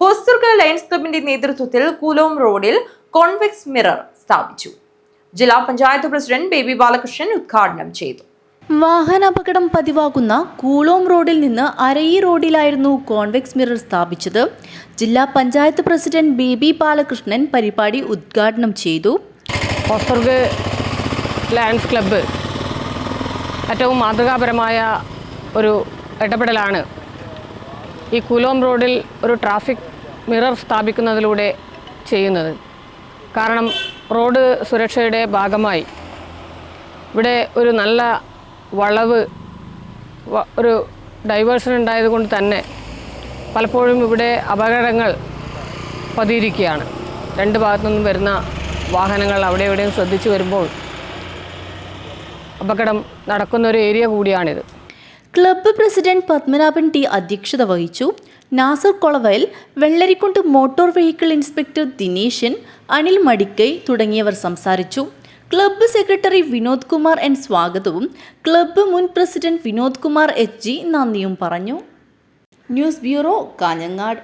Hosdurg lions ക്ലബിന്റെ നേതൃത്വത്തിൽ കൂലോം റോഡിൽ കോൺവെക്സ് മിറർ സ്ഥാപിച്ചു. ജില്ലാ പഞ്ചായത്ത് പ്രസിഡന്റ് ബേബി ബാലകൃഷ്ണൻ ഉദ്ഘാടനം ചെയ്തു. വാഹനാപകടം പതിവാകുന്ന കൂളോം റോഡിൽ നിന്ന് അരയി റോഡിലായിരുന്നു കോൺവെക്സ് മിറർ സ്ഥാപിച്ചത്. ജില്ലാ പഞ്ചായത്ത് പ്രസിഡന്റ് ബേബി ബാലകൃഷ്ണൻ പരിപാടി ഉദ്ഘാടനം ചെയ്തു. ഹോസ്ബർഗ് ലയൺസ് ക്ലബ്ബ് ഏറ്റവും മാതൃകാപരമായ ഒരു ഇടപെടലാണ്. ഈ കൂലോം റോഡിൽ ഒരു ട്രാഫിക് മിറർ സ്ഥാപിക്കുന്നതിലൂടെ ചെയ്യുന്നത്. കാരണം റോഡ് സുരക്ഷയുടെ ഭാഗമായി. ഇവിടെ ഒരു നല്ല വളവ് ഒരു ഡൈവേഴ്സൺ ഉണ്ടായതുകൊണ്ട് തന്നെ പലപ്പോഴും ഇവിടെ അപകടങ്ങൾ പതിയിരിക്കുകയാണ്. രണ്ട് ഭാഗത്തു നിന്നും വരുന്ന വാഹനങ്ങൾ അവിടെ എവിടെയും ശ്രദ്ധിച്ചു വരുമ്പോൾ അപകടം നടക്കുന്ന ഒരു ഏരിയ കൂടിയാണിത്. ക്ലബ്ബ് പ്രസിഡന്റ് പത്മനാഭൻ ടി അധ്യക്ഷത വഹിച്ചു. Nasar Kolavayal Vellarikkundu motor vehicle inspector Dineshan Anil Madikkai തുടങ്ങിയവർ സംസാരിച്ചു. Club secretary Vinod Kumar N സ്വാഗതവും ക്ലബ്ബ് മുൻ president Vinod Kumar H G നന്ദിയും പറഞ്ഞു. News bureau Kanhangad.